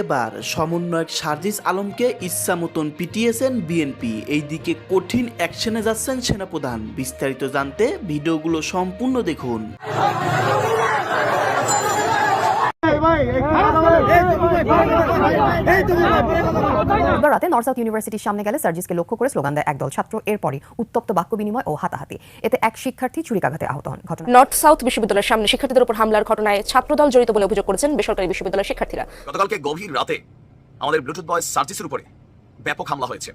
এবার সমন্বয়ক সার্জিস আলমকে ইচ্ছা মতন পিটিয়েছেন বিএনপি। এইদিকে কঠিন অ্যাকশনে যাচ্ছেন সেনাপ্রধান। বিস্তারিত জানতে ভিডিওগুলো সম্পূর্ণ দেখুন। রাতে নর্থ সাউথ ইউনিভার্সিটির সামনে গেলে সার্জিসকে লক্ষ্য করে স্লোগান দেয় একদল ছাত্র। এরপরই উত্তপ্ত বাক্য বিনিময় ও হাতাহাতি। এতে এক শিক্ষার্থী ছুরিকাঘাতে আহত হন। ঘটনা নর্থ সাউথ বিশ্ববিদ্যালয়ের সামনে শিক্ষার্থীদের উপর হামলার ঘটনায় ছাত্রদল জড়িত বলে অভিযোগ করেছেন বেসরকারি বিশ্ববিদ্যালয়ের শিক্ষার্থীরা। গতকালকে গভীর রাতে আমাদের ব্লুটুথ বয় সার্জিসের উপরে ব্যাপক হামলা হয়েছে।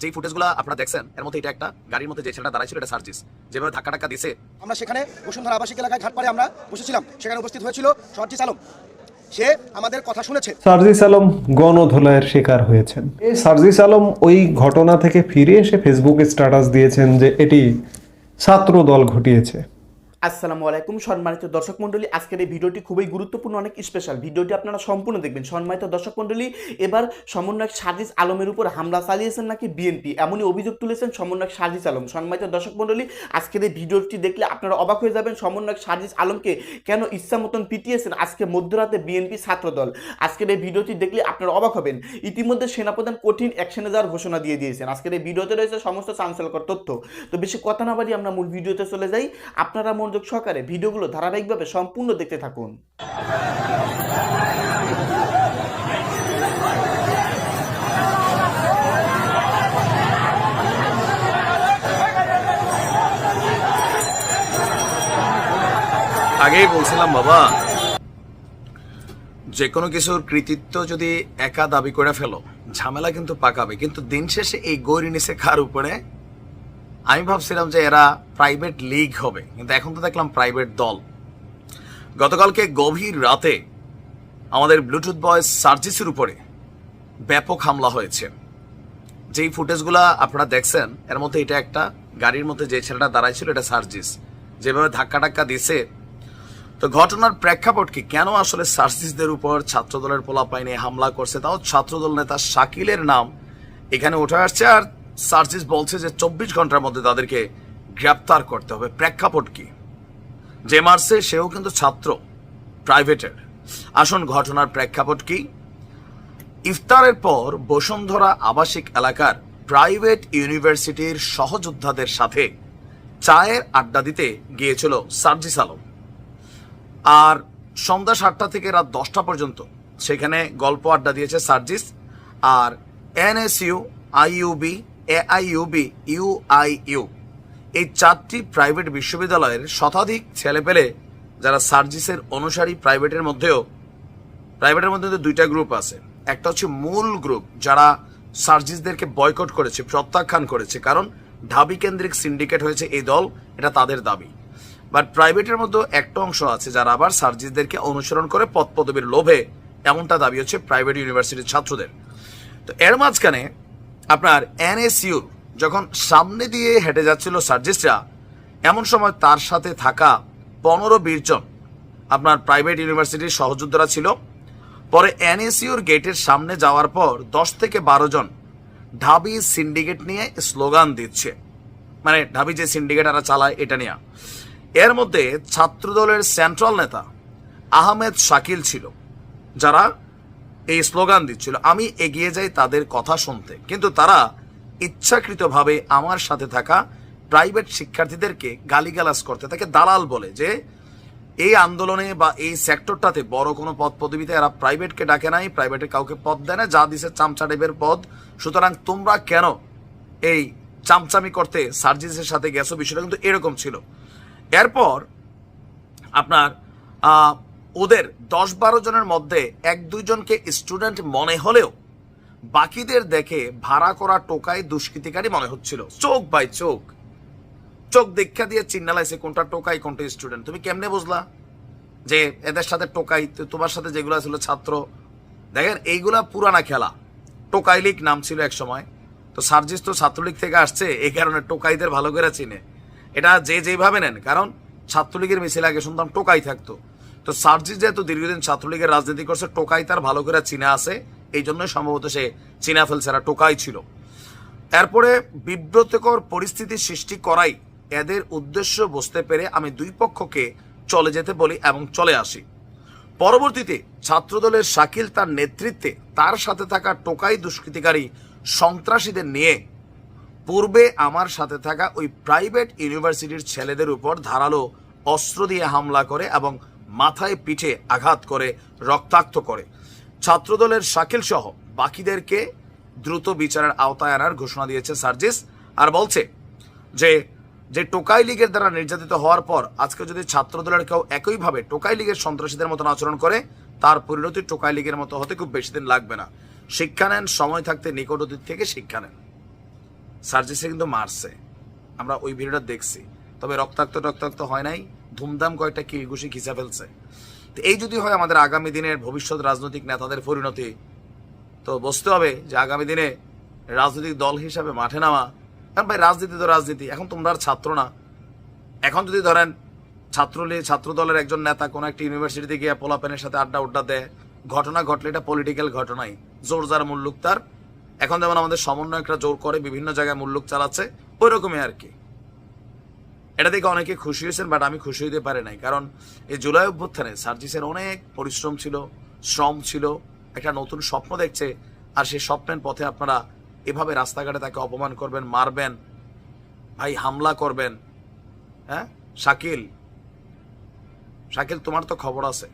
যেই ফুটেজগুলো আপনারা দেখছেন এর মধ্যে এটা একটা গাড়ির মধ্যে যে ছেলেটা দাঁড়াইছিল এটা সার্জিস। যেভাবে ধাক্কা টাক্কা দিছে আমরা সেখানে বসুন্ধরা আবাসিক এলাকায় ঘাটপাড়ে আমরা বসেছিলাম। সেখানে উপস্থিত হয়েছিল সর্জিস আলম। সে আমাদের কথা শুনেছে। সার্জিস আলম গণধোলাইয়ের শিকার হয়েছেন। এই সার্জিস আলম ওই ঘটনা থেকে ফিরে এসে ফেসবুকে স্ট্যাটাস দিয়েছেন যে এটি ছাত্র দল ঘটিয়েছে। আসসালামু আলাইকুম, সম্মানিত দর্শক মণ্ডলী। আজকের এই ভিডিওটি খুবই গুরুত্বপূর্ণ, অনেক স্পেশাল ভিডিওটি আপনারা সম্পূর্ণ দেখবেন। সম্মানিত দর্শক মণ্ডলী, এবার সমন্বয়ক সাজিস আলমের উপর হামলা চালিয়েছেন নাকি বিএনপি? এমনই অভিযোগ তুলেছেন সমন্বয়ক সাজিস আলম। সম্মানিত দর্শক মণ্ডলী, আজকের এই ভিডিওটি দেখলে আপনারা অবাক হয়ে যাবেন সমন্বয়ক সাজিস আলমকে কেন ইচ্ছা মতন পিটিয়েছেন আজকে মধ্যরাতে বিএনপি ছাত্রদল। আজকের এই ভিডিওটি দেখলে আপনারা অবাক হবেন। ইতিমধ্যে সেনাপ্রধান কঠিন অ্যাকশনে যাওয়ার ঘোষণা দিয়ে দিয়েছেন। আজকের এই ভিডিওতে রয়েছে সমস্ত চাঞ্চল্যকর তথ্য। তো বেশি কথা না বাড়ি আমরা মূল ভিডিওতে চলে যাই। আপনারা মনোযোগ সহকারে ভিডিওগুলো ধারাবাহিকভাবে সম্পূর্ণ দেখতে থাকুন। আগেই বলছিলাম, বাবা যে কোনো কিছুর কৃতিত্ব যদি একা দাবি করে ফেলো, ঝামেলা কিন্তু পাকাবে। কিন্তু দিন শেষে এই গৌরী নিচে খার উপরে? আমি ভাবছিলাম যে এরা প্রাইভেট লিগ হবে, কিন্তু এখন তো দেখলাম প্রাইভেট দল। গতকালকে গভীর রাতে আমাদের ব্লুটুথ বয় সার্জিসের উপরে ব্যাপক হামলা হয়েছে। যেই ফুটেজগুলা আপনারা দেখছেন, এর মধ্যে এটা একটা, গাড়ির মধ্যে যে ছেলেটা দাঁড়াইছিল এটা সার্জিস। যেভাবে ধাক্কা টাক্কা দিছে, তো ঘটনার প্রেক্ষাপট কি? কেন আসলে সার্জিসদের উপর ছাত্রদলের পোলাপাইনে হামলা করছে? তাও ছাত্রদল নেতা শাকিলের নাম এখানে উঠে আসছে, আর সার্জিস বলছে যে চব্বিশ ঘণ্টার মধ্যে তাদেরকে গ্রেপ্তার করতে হবে। প্রেক্ষাপট কি? যে মার্সে, সেও কিন্তু ছাত্র, প্রাইভেটের। আসন, ঘটনার প্রেক্ষাপট কি? ইফতারের পর বসুন্ধরা আবাসিক এলাকার প্রাইভেট ইউনিভার্সিটির সহযোদ্ধাদের সাথে চায়ের আড্ডা দিতে গিয়েছিল সার্জিস আলম। আর সন্ধ্যা সাতটা থেকে রাত দশটা পর্যন্ত সেখানে গল্প আড্ডা দিয়েছে সার্জিস আর এনএসইউ, আইইউবি এআইইউবি ইউআইইউ এই চারটি প্রাইভেট বিশ্ববিদ্যালয়ের শতাধিক ছেলেপেলে যারা সার্জিসের অনুসারী প্রাইভেটের মধ্যেও প্রাইভেটের মধ্যে দুইটা গ্রুপ আছে। একটা হচ্ছে মূল গ্রুপ যারা সার্জিসদেরকে বয়কট করেছে, প্রত্যাখ্যান করেছে, কারণ ঢাবি কেন্দ্রিক সিন্ডিকেট হয়েছে এই দল, এটা তাদের দাবি। বাট প্রাইভেটের মধ্যে একটা অংশ আছে, যারা আবার সার্জিসদেরকে অনুসরণ করে পদ পদবীর লোভে, এমনটা দাবি হচ্ছে প্রাইভেট ইউনিভার্সিটির ছাত্রদের। তো এর মাঝখানে আপনার এনএসইউর যখন সামনে দিয়ে হেঁটে যাচ্ছিল সার্জিস্টরা এমন সময় তার সাথে থাকা পনেরো বিশ জন আপনার প্রাইভেট ইউনিভার্সিটির সহযোদ্ধারা ছিল। পরে এনএসইউর গেটের সামনে যাওয়ার পর দশ থেকে বারো জন ঢাবি সিন্ডিকেট নিয়ে স্লোগান দিচ্ছে। মানে ঢাবি যে সিন্ডিকেট এরা চালায় এটা নিয়ে। এর মধ্যে ছাত্রদলের সেন্ট্রাল নেতা আহমেদ শাকিল ছিল, যারা এই স্লোগান দিচ্ছিল, আমি এগিয়ে যাই তাদের কথা শুনতে। কিন্তু তারা ইচ্ছাকৃতভাবে আমার সাথে থাকা প্রাইভেট শিক্ষার্থীদেরকে গালিগালাজ করতে, তাকে দালাল বলে যে, এই আন্দোলনে বা এই সেক্টরটাতে বড় কোনো পদ পদবিতে এরা প্রাইভেটকে ডাকে নাই প্রাইভেটের কাউকে পদ দেয় না, যা দিছে চামচা টাইপের পদ। সুতরাং তোমরা কেন এই চামচামি করতে সার্জিসের সাথে গেছো? বিষয়টা কিন্তু এরকম ছিল। এরপর আপনার ওদের দশ বারো জনের মধ্যে এক দুইজনকে স্টুডেন্ট মনে হলেও বাকিদের দেখে ভাড়া করা টোকাই দুষ্কৃতিকারী মনে হচ্ছিল। চোখ বাই চোখ। চোখ দীক্ষা দিয়ে চিন্নালাইছে কোনটা টোকাই কোনটা স্টুডেন্ট। তুমি কেমনে বুঝলা যে এদের সাথে টোকাই তোমার সাথে যেগুলো ছিল ছাত্র? দেখেন, এইগুলা পুরানা খেলা। টোকাই লীগ নাম ছিল এক সময়। তো সার্জিস তো ছাত্রলীগ থেকে আসছে, এই কারণে টোকাইদের ভালো করে চিনে। এটা যে যেভাবে নেন, কারণ ছাত্রলীগের মিছিল আগে শুনতাম টোকাই থাকতো। তো সার্জিস যেহেতু দীর্ঘদিন ছাত্রলীগের রাজনীতি করছে, টোকাই তার ভালো করে চিনা আছে। এই জন্যই সম্ভবত সে চিনা ফেলছে এরা টোকাই ছিল। এরপরে বিব্রতকর পরিস্থিতি সৃষ্টি করাই এদের উদ্দেশ্য বুঝতে পেরে আমি দুই পক্ষকে চলে যেতে বলি এবং চলে আসি। পরবর্তীতে ছাত্রদলের শাকিল তার নেতৃত্বে তার সাথে থাকা টোকাই দুষ্কৃতিকারী সন্ত্রাসীদের নিয়ে পূর্বে আমার সাথে থাকা ওই প্রাইভেট ইউনিভার্সিটির ছেলেদের উপর ধারালো অস্ত্র দিয়ে হামলা করে এবং মাথায় পিঠে আঘাত করে, রক্তাক্ত করে। ছাত্রদলের শাকিল সহ বাকিদেরকে দ্রুত বিচারের আওতায় আনার ঘোষণা দিয়েছে সার্জিস আর বলছে যে যে টোকাই লীগের দ্বারা নির্যাতিত হওয়ার পর আজকে যদি ছাত্রদলের কেউ একইভাবে টোকাই লীগের সন্ত্রাসীদের মতন আচরণ করে, তার পরিণতি টোকাই লীগের মতো হতে খুব বেশি দিন লাগবে না। শিক্ষা নেন, সময় থাকতে নিকট অতীত থেকে শিক্ষা নেন। সার্জিসে কিন্তু মারছে। আমরা ওই ভিডিওটা দেখছি। তবে রক্তাক্ত রক্তাক্ত হয় নাই। ধুমধাম কয়েকটা কিলঘুষি খিচা ফেলছে। তো এই যদি হয় আমাদের আগামী দিনের ভবিষ্যৎ রাজনৈতিক নেতাদের পরিণতি, তো বুঝতে হবে যে আগামী দিনে রাজনৈতিক দল হিসাবে মাঠে নামা, কারণ ভাই রাজনীতি তো রাজনীতি, এখন তোমরা আর ছাত্র না। এখন যদি ধরেন ছাত্রলীগ ছাত্র দলের একজন নেতা কোনো একটা ইউনিভার্সিটিতে গিয়ে পোলাপেনের সাথে আড্ডা উড্ডা দেয়, ঘটনা ঘটলে এটা পলিটিক্যাল ঘটনাই। জোর যার মুল্লুক তার। এখন যেমন আমাদের সমন্বয়করা জোর করে বিভিন্ন জায়গায় মুল্লুক চালাচ্ছে ওই রকমই আর কি। এটা দেখে অনেকে খুশি হয়েছেন বাট আমি খুশি হতে পারি নাই। কারণ এই জুলাই অভ্যুত্থানে সার্জিসের অনেক পরিশ্রম ছিল, শ্রম ছিল, একটা নতুন স্বপ্ন দেখছে, আর সেই স্বপ্নের পথে আপনারা এভাবে রাস্তাঘাটে তাকে অপমান করবেন, মারবেন, ভাই হামলা করবেন হ্যাঁ? শাকিল শাকিল, তোমার তো খবর আছে।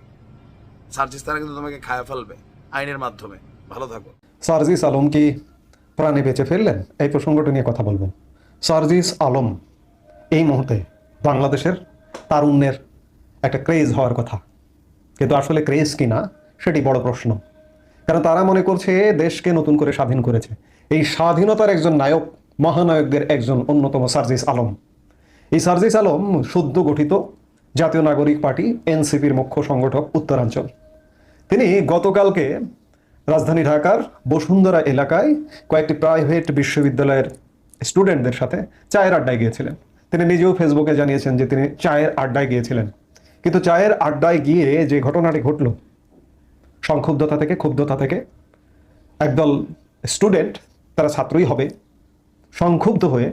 সার্জিস তারা কিন্তু তোমাকে খায়া ফেলবে আইনের মাধ্যমে। ভালো থাকো। সার্জিস আলম কি প্রাণে বেঁচে ফেললেন এই প্রসঙ্গটা নিয়ে কথা বলব। সার্জিস আলম এই মুহূর্তে বাংলাদেশের তারুণ্যের একটা ক্রেজ হওয়ার কথা। কিন্তু আসলে ক্রেজ কি না, সেটি বড় প্রশ্ন। কারণ তারা মনে করছে দেশকে নতুন করে স্বাধীন করেছে। এই স্বাধীনতার একজন নায়ক, মহানায়কদের একজন অন্যতম সার্জিস আলম। এই সার্জিস আলম সদ্য গঠিত জাতীয় নাগরিক পার্টি, এনসিপির মুখ্য সংগঠক, উত্তরাঞ্চল। তিনি গতকালকে রাজধানী ঢাকার বসুন্ধরা এলাকায় কয়েকটি প্রাইভেট বিশ্ববিদ্যালয়ের স্টুডেন্টদের সাথে চায়ের আড্ডায় গিয়েছিলেন। তিনি নিজেও ফেসবুকে জানিয়েছেন যে তিনি চায়ের আড্ডায় গিয়েছিলেন। কিন্তু চায়ের আড্ডায় গিয়ে যে ঘটনাটি ঘটল, সংক্ষুব্ধতা থেকে, ক্ষুব্ধতা থেকে, একদল স্টুডেন্ট, তারা ছাত্রই হবে, সংক্ষুব্ধ হয়ে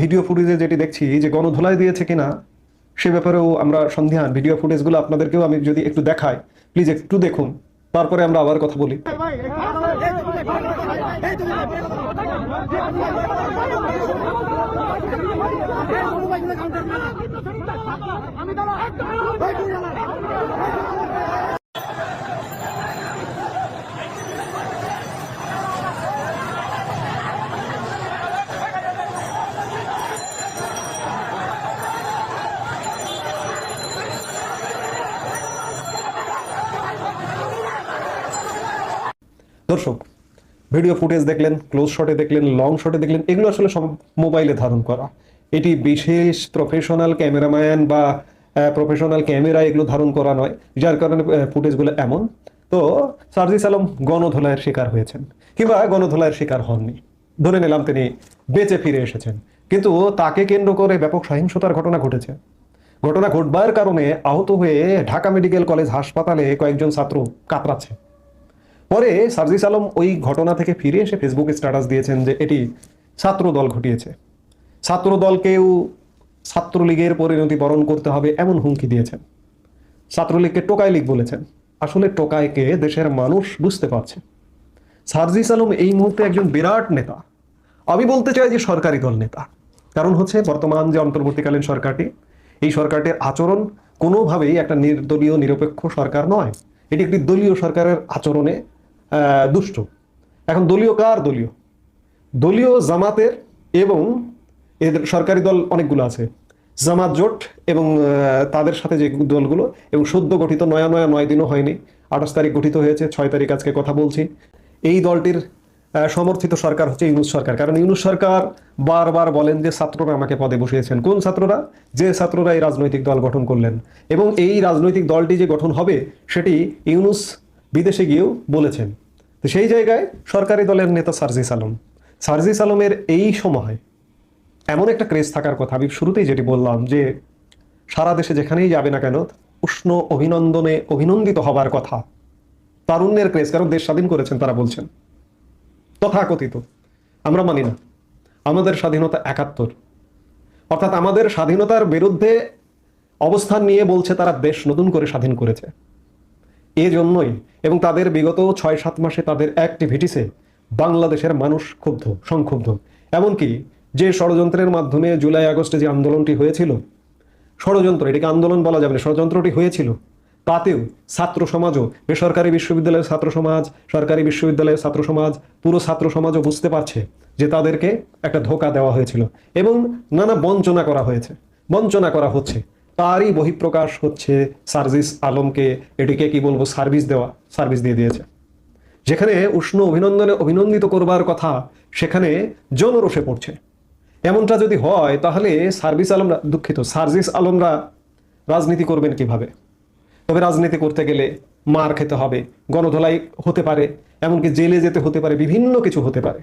ভিডিও ফুটেজে যেটি দেখছি যে গণধোলাই দিয়েছে কিনা, সে ব্যাপারেও আমরা সন্ধিহান। ভিডিও ফুটেজগুলো আপনাদেরকেও আমি যদি একটু দেখাই, প্লিজ একটু দেখুন, তারপরে আমরা আবার কথা বলি। দর্শক ভিডিও ফুটেজ দেখলেন ক্লোজ শটে দেখলেন লং শটে দেখলেন, এগুলো আসলে সব মোবাইলে ধারণ করা। এটি বিশেষ প্রফেশনাল ক্যামেরাম্যান বা প্রফেশনাল ক্যামেরা এগুলো ধারণ করা নয়, যার কারণে ফুটেজগুলো এমন। তো সার্জিস আলম গণধোলাইয়ের শিকার হয়েছেন, কিংবা গণধোলাইয়ের শিকার হননি। ধরে নিলাম তিনি বেঁচে ফিরে এসেছেন। কিন্তু তাকে কেন্দ্র করে ব্যাপক সহিংসতার ঘটনা ঘটেছে। ঘটনা ঘটবার কারণে আহত হয়ে ঢাকা মেডিকেল কলেজ হাসপাতালে কয়েকজন ছাত্র কাতরাচ্ছে। পরে সার্জিস আলম ওই ঘটনা থেকে ফিরে এসে ফেসবুকে স্ট্যাটাস দিয়েছেন যে এটি ছাত্র দল ঘটিয়েছে। ছাত্র দলকেও ছাত্রলীগের পরিণতি বরণ করতে হবে এমন হুমকি দিয়েছেন। ছাত্রলীগকে টোকাই লীগ বলেছেন। আসলে টোকাইকে দেশের মানুষ বুঝতে পারছে। সার্জিস আলম এই মুহূর্তে একজন বিরাট নেতা। আমি বলতে চাই যে সরকারি দল নেতা। কারণ হচ্ছে বর্তমান যে অন্তর্বর্তীকালীন সরকারটি, এই সরকারটির আচরণ কোনোভাবেই একটা নির্দলীয়, নিরপেক্ষ সরকার নয়। এটি একটি দলীয় সরকারের আচরণে দুষ্ট। এখন দলীয় কার দলীয়? দলীয় জামাতের এবং এদের সরকারি দল অনেকগুলো আছে। জামাত, জোট এবং তাদের সাথে যে দলগুলো এবং সদ্য গঠিত নয়া নয়া নয় দিনও হয়নি। আঠাশ তারিখ গঠিত হয়েছে, ছয় তারিখ আজকে কথা বলছি। এই দলটির সমর্থিত সরকার হচ্ছে ইউনুস সরকার। কারণ ইউনুস সরকার বারবার বলেন যে ছাত্ররা আমাকে পদে বসিয়েছেন। কোন ছাত্ররা? যে ছাত্ররা এই রাজনৈতিক দল গঠন করলেন। এবং এই রাজনৈতিক দলটি যে গঠন হবে, সেটি ইউনুস বিদেশে গিয়েও বলেছেন। তো সেই জায়গায় সরকারি দলের নেতা সার্জিস আলম। সার্জিস আলমের এই সময় এমন একটা ক্রেজ থাকার কথা। আমি শুরুতেই যেটি বললাম যে, সারা দেশে যেখানেই যাবে না কেন, উষ্ণ অভিনন্দনে অভিনন্দিত হবার কথা। তারুণ্যের ক্রেজ কারণ দেশ স্বাধীন করেছেন তারা বলছেন। তথাকথিত। আমরা মানি না। আমাদের স্বাধীনতা একাত্তর। অর্থাৎ আমাদের স্বাধীনতার বিরুদ্ধে অবস্থান নিয়ে বলছে তারা দেশ নতুন করে স্বাধীন করেছে। এজন্যই এবং তাদের বিগত ছয় সাত মাসে তাদের অ্যাক্টিভিটিসে বাংলাদেশের মানুষ ক্ষুব্ধ, সংক্ষুব্ধ। এমনকি যে ষড়যন্ত্রের মাধ্যমে জুলাই আগস্টে যে আন্দোলনটি হয়েছিল, ষড়যন্ত্র, এটাকে আন্দোলন বলা যাবে না, ষড়যন্ত্রটি হয়েছিল। তাতেও ছাত্র সমাজও, বেসরকারি বিশ্ববিদ্যালয়ের ছাত্র সমাজ, সরকারি বিশ্ববিদ্যালয়ের ছাত্র সমাজ, পুরো ছাত্র সমাজও বুঝতে পারছে যে তাদেরকে একটা ধোকা দেওয়া হয়েছিল এবং নানা বঞ্চনা করা হয়েছে, বঞ্চনা করা হচ্ছে। তারই বহিঃপ্রকাশ হচ্ছে সার্জিস আলমকে, এটিকে কি বলব, সার্ভিস দেওয়া, সার্ভিস দিয়ে দিয়েছে। যেখানে উষ্ণ অভিনন্দনে অভিনন্দিত করবার কথা, সেখানে জনরোষে পড়ছে। এমনটা যদি হয়, তাহলে সার্ভিস আলমরা, দুঃখিত, সার্জিস আলমরা রাজনীতি করবেন কীভাবে? তবে রাজনীতি করতে গেলে মার খেতে হবে, গণধোলাই হতে পারে, এমনকি জেলে যেতে হতে পারে, বিভিন্ন কিছু হতে পারে।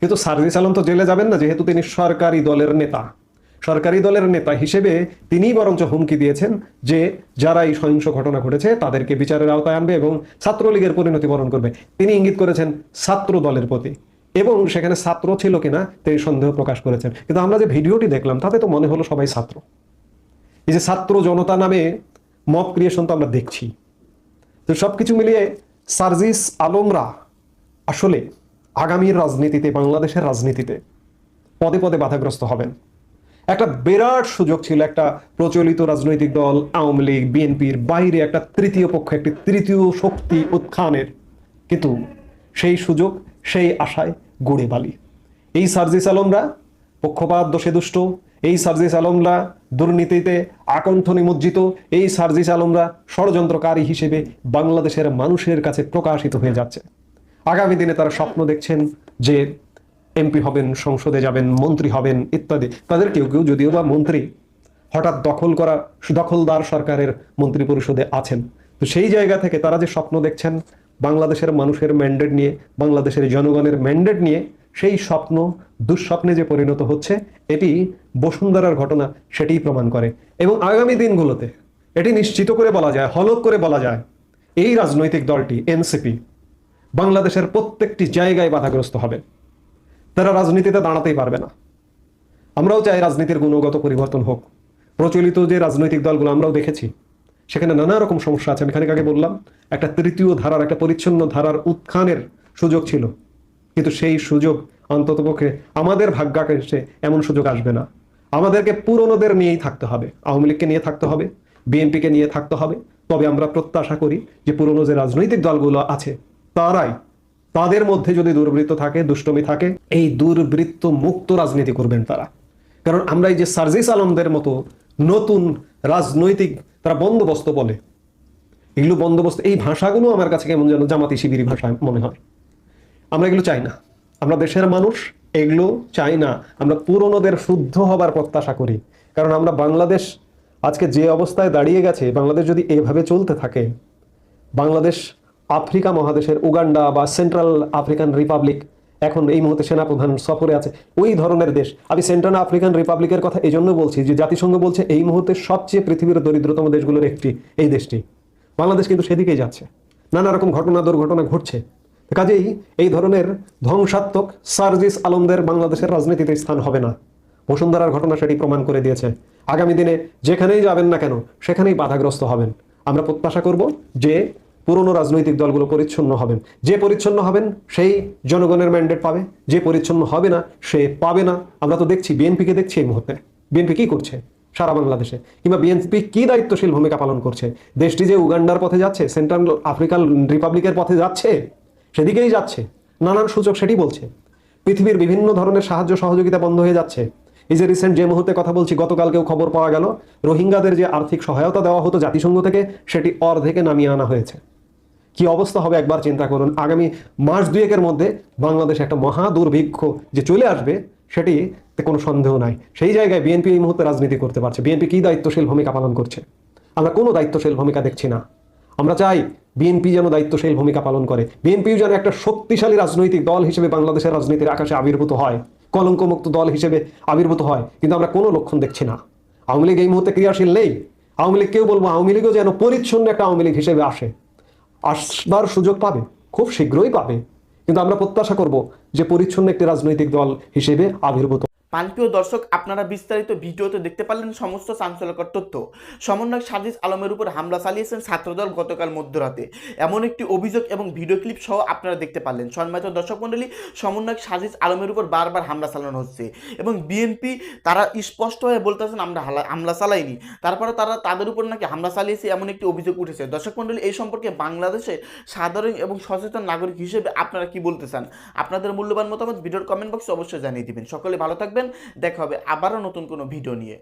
কিন্তু সার্জিস আলম তো জেলে যাবেন না, যেহেতু তিনি সরকারি দলের নেতা। সরকারি দলের নেতা হিসেবে তিনিই বরঞ্চ হুমকি দিয়েছেন যে যারা এই সহিংস ঘটনা ঘটেছে, তাদেরকে বিচারের আওতায় আনবে এবং ছাত্রলীগের পরিণতি বরণ করবে। তিনি ইঙ্গিত করেছেন ছাত্র দলের প্রতি। এবং সেখানে ছাত্র ছিল কিনা তিনি সন্দেহ প্রকাশ করেছেন। কিন্তু আমরা যে ভিডিওটি দেখলাম, তাতে তো মনে হলো সবাই ছাত্র। এই যে ছাত্র জনতা নামে মব ক্রিয়েশন তো আমরা দেখছি। তো সব কিছু মিলিয়ে সার্জিস আলমরা আসলে আগামীর রাজনীতিতে, বাংলাদেশের রাজনীতিতে পদে পদে বাধাগ্রস্ত হবেন। একটা বিরাট সুযোগ ছিল একটা প্রচলিত রাজনৈতিক দল, আওয়ামী লীগ, বিএনপির বাইরে একটা তৃতীয় পক্ষ, একটি তৃতীয় শক্তি উত্থানের। কিন্তু সেই সুযোগ, সেই আশায় গড়ে বালি। এই সার্জিস আলমরা পক্ষপাত দোষে দুষ্ট, এই সার্জিস আলমরা দুর্নীতিতে আকণ্ঠ নিমজ্জিত, এই সার্জিস আলমরা ষড়যন্ত্রকারী হিসেবে বাংলাদেশের মানুষের কাছে প্রকাশিত হয়ে যাচ্ছে। আগামী দিনে তারা স্বপ্ন দেখছেন যে এমপি হবেন, সংসদে যাবেন, মন্ত্রী হবেন ইত্যাদি। তাদের কেউ কেউ যদিও বা মন্ত্রী হঠাৎ দখল করা, দখলদার সরকারের মন্ত্রী পরিষদে আছেন। তো সেই জায়গা থেকে তারা যে স্বপ্ন দেখছেন বাংলাদেশের মানুষের ম্যান্ডেট নিয়ে, বাংলাদেশের জনগণের ম্যান্ডেট নিয়ে সেই স্বপ্ন, দুঃস্বপ্নে যে পরিণত হচ্ছে, এটি বসুন্ধরার ঘটনা সেটিই প্রমাণ করে। এবং আগামী দিনগুলোতে এটি নিশ্চিত করে বলা যায়, হলক করে বলা যায়, এই রাজনৈতিক দলটি, এনসিপি, বাংলাদেশের প্রত্যেকটি জায়গায় বাধাগ্রস্ত হবে। তারা রাজনীতিতে দাঁড়াতেই পারবে না। আমরাও চাই রাজনীতির গুণগত পরিবর্তন হোক। প্রচলিত যে রাজনৈতিক দলগুলো, আমরাও দেখেছি। সেখানে নানা রকম সমস্যা আছে। আমি খানিক আগে বললাম, একটা তৃতীয় ধারার, একটা পরিচ্ছন্ন ধারার উত্থানের সুযোগ ছিল। কিন্তু সেই সুযোগ অন্ততপক্ষে আমাদের ভাগ্যাকে এসে এমন সুযোগ আসবে না। আমাদেরকে পুরনোদের নিয়েই থাকতে হবে। আওয়ামী লীগকে নিয়ে থাকতে হবে, বিএনপিকে নিয়ে থাকতে হবে। তবে আমরা প্রত্যাশা করি যে পুরনো যে রাজনৈতিক দলগুলো আছে, তারাই তাদের মধ্যে যদি দুর্বৃত্ত থাকে, দুষ্টমি থাকে, এই দুর্বৃত্ত মুক্ত রাজনীতি করবেন তারা। কারণ আমরা এই যে সার্জিস আলমদের মতো নতুন রাজনৈতিক তারা বন্দোবস্ত বলে। এগুলো বন্দোবস্ত, এই ভাষাগুলো আমার কাছে কেমন যেন জামাতি শিবিরি ভাষা মনে হয়। আমরা এগুলো চাই না। আমরা দেশের মানুষ, এগুলো চাই না। আমরা পুরনোদের শুদ্ধ হবার প্রত্যাশা করি। কারণ আমরা বাংলাদেশ আজকে যে অবস্থায় দাঁড়িয়ে গেছে, বাংলাদেশ যদি এভাবে চলতে থাকে, বাংলাদেশ আফ্রিকা মহাদেশের উগান্ডা বা সেন্ট্রাল আফ্রিকান রিপাবলিক এখন এই মুহূর্তে সেনাপ্রধান সফরে আছে। ওই ধরনের দেশ। আমি সেন্ট্রাল আফ্রিকান রিপাবলিকের কথা এই জন্য বলছি যে, জাতিসংঘ বলছে এই মুহূর্তে সবচেয়ে পৃথিবীর দরিদ্রতম দেশগুলোর একটি, এই দেশটি। বাংলাদেশ কিন্তু সেদিকেই যাচ্ছে। নানা রকম ঘটনা, দুর্ঘটনা ঘটছে। কাজেই এই ধরনের ধ্বংসাত্মক সার্জিস আলমদের বাংলাদেশের রাজনীতিতে স্থান হবে না। বসুন্ধরার ঘটনা সেটি প্রমাণ করে দিয়েছে। আগামী দিনে যেখানেই যাবেন না কেন, সেখানেই বাধাগ্রস্ত হবেন। আমরা প্রত্যাশা করব যে পুরনো রাজনৈতিক দলগুলো পরিচ্ছন্ন হবেন। যে পরিচ্ছন্ন হবেন, সেই জনগণের ম্যান্ডেট পাবে। যে পরিচ্ছন্ন হবে না, সে পাবে না। আমরা তো দেখছি, বিএনপিকে দেখছি এই মুহূর্তে। বিএনপি কি করছে সারা বাংলাদেশে? কিংবা বিএনপি কি দায়িত্বশীল ভূমিকা পালন করছে? দেশটি যে উগান্ডার পথে যাচ্ছে, সেন্ট্রাল আফ্রিকান রিপাবলিকের পথে যাচ্ছে, সেদিকেই যাচ্ছে। নানান সূচক সেটি বলছে। পৃথিবীর বিভিন্ন ধরনের সাহায্য সহযোগিতা বন্ধ হয়ে যাচ্ছে। এই যে রিসেন্ট যে মুহূর্তে কথা বলছি, গতকালকেও খবর পাওয়া গেল, রোহিঙ্গাদের যে আর্থিক সহায়তা দেওয়া হতো জাতিসংঘ থেকে, সেটি অর্ধেকে নামিয়ে আনা হয়েছে। কি অবস্থা হবে একবার চিন্তা করুন। আগামী মাস দুয়েকের মধ্যে বাংলাদেশ একটা মহা দুর্ভিক্ষ যে চলে আসবে, সেটি কোনো সন্দেহ নাই। সেই জায়গায় বিএনপি এই মুহূর্তে রাজনীতি করতে পারছে। বিএনপি কি দায়িত্বশীল ভূমিকা পালন করছে? আমরা কোনো দায়িত্বশীল ভূমিকা দেখছি না। আমরা চাই বিএনপি যেন দায়িত্বশীল ভূমিকা পালন করে। বিএনপিও যেন একটা শক্তিশালী রাজনৈতিক দল হিসেবে বাংলাদেশের রাজনীতির আকাশে আবির্ভূত হয়। কলঙ্কমুক্ত দল হিসেবে আবির্ভূত হয়। কিন্তু আমরা কোনো লক্ষণ দেখছি না। আওয়ামী লীগ এই মুহূর্তে ক্রিয়াশীল নেই। আওয়ামী লীগকেও বলব, আওয়ামী লীগও যেন পরিচ্ছন্ন একটা আওয়ামী লীগ হিসেবে আসে। আসবার সুযোগ পাবে, খুব শীঘ্রই পাবে। কিন্তু আমরা প্রত্যাশা করব যে পরিচ্ছন্ন একটি রাজনৈতিক দল হিসেবে আবির্ভূত পানপ্রিয় দর্শক, আপনারা বিস্তারিত ভিডিওতে দেখতে পারলেন সমস্ত চাঞ্চল্যকর তথ্য। সমন্বয়ক সাজিদ আলমের উপর হামলা চালিয়েছেন ছাত্রদল গতকাল মধ্যরাতে। এমন একটি অভিযোগ এবং ভিডিও ক্লিপ সহ আপনারা দেখতে পারলেন। সম্মানিত দর্শক মণ্ডলী, সমন্বয়ক সাজিদ আলমের উপর বারবার হামলা চালানো হচ্ছে এবং বিএনপি, তারা স্পষ্ট হয়ে বলতেছেন, আমরা হামলা চালাইনি। তারপরে তারা তাদের উপর নাকি হামলা চালিয়েছে এমন একটি অভিযোগ উঠেছে। দর্শক মণ্ডলী, এই সম্পর্কে বাংলাদেশে সাধারণ এবং সচেতন নাগরিক হিসেবে আপনারা কি বলতে চান? আপনাদের মূল্যবান মতামত ভিডিওর কমেন্ট বক্সে অবশ্যই জানিয়ে দিবেন। সকলে ভালো থাকবেন দেখা হবে আবারও নতুন কোনো ভিডিও নিয়ে।